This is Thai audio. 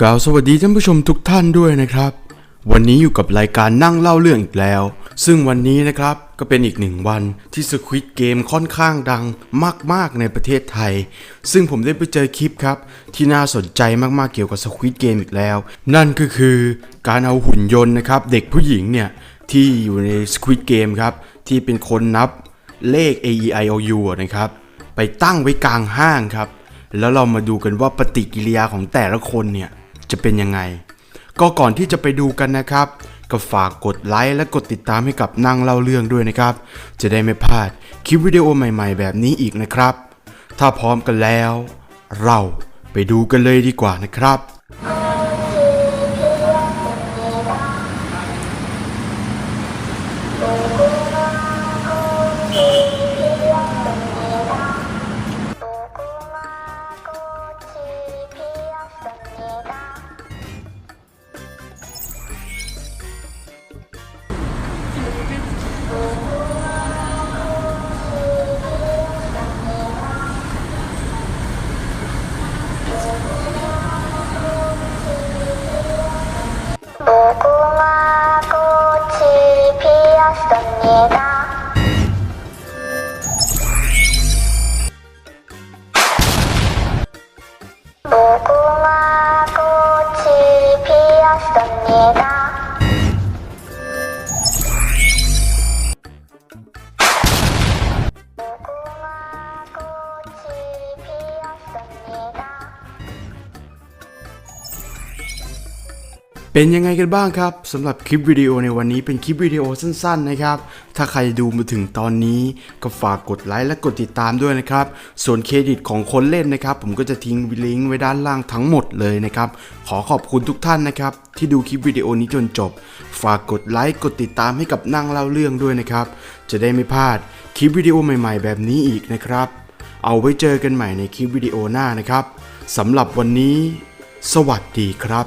กล่าวสวัสดีท่านผู้ชมทุกท่านด้วยนะครับ วันนี้อยู่กับรายการนั่งเล่าเรื่องอีกแล้ว ซึ่งวันนี้นะครับก็เป็นอีกหนึ่งวันที่ Squid Game ค่อนข้างดังมาก ๆ ในประเทศไทย ซึ่งผมได้ไปเจอคลิปครับ ที่น่าสนใจมากๆเกี่ยวกับ Squid Game อีกแล้ว นั่นก็คือการเอาหุ่นยนต์นะครับ เด็กผู้หญิงเนี่ยที่อยู่ใน Squid Game ครับ ที่เป็นคนนับเลข A E I O U นะครับ ไปตั้งไว้กลางห้างครับ แล้วเรามาดูกันว่าปฏิกิริยาของแต่ละคนเนี่ยจะเป็นยังไง ก็ก่อนที่จะไปดูกันนะครับ ก็ฝากกดไลค์และกดติดตามให้กับนั่งเล่าเรื่องด้วยนะครับ จะได้ไม่พลาดคลิปวิดีโอใหม่ๆ แบบนี้อีกนะครับ ถ้าพร้อมกันแล้ว เราไปดูกันเลยดีกว่านะครับ무 เป็นยังไงกันบ้างครับสำหรับคลิปวิดีโอในวันนี้เป็นคลิปวิดีโอสั้นๆนะครับ ถ้าใครดูมาถึงตอนนี้ก็ฝากกดไลค์และกดติดตามด้วยนะครับ ส่วนเครดิตของคนเล่นนะครับ ผมก็จะทิ้งลิงก์ไว้ด้านล่างทั้งหมดเลยนะครับ ขอขอบคุณทุกท่านนะครับ ที่ดูคลิปวิดีโอนี้จนจบ ฝากกดไลค์กดติดตามให้กับนั่งเล่าเรื่องด้วยนะครับ จะได้ไม่พลาดคลิปวิดีโอใหม่ ๆ แบบนี้อีกนะครับ เอาไว้เจอกันใหม่ในคลิปวิดีโอหน้านะครับสำหรับวันนี้ สวัสดีครับ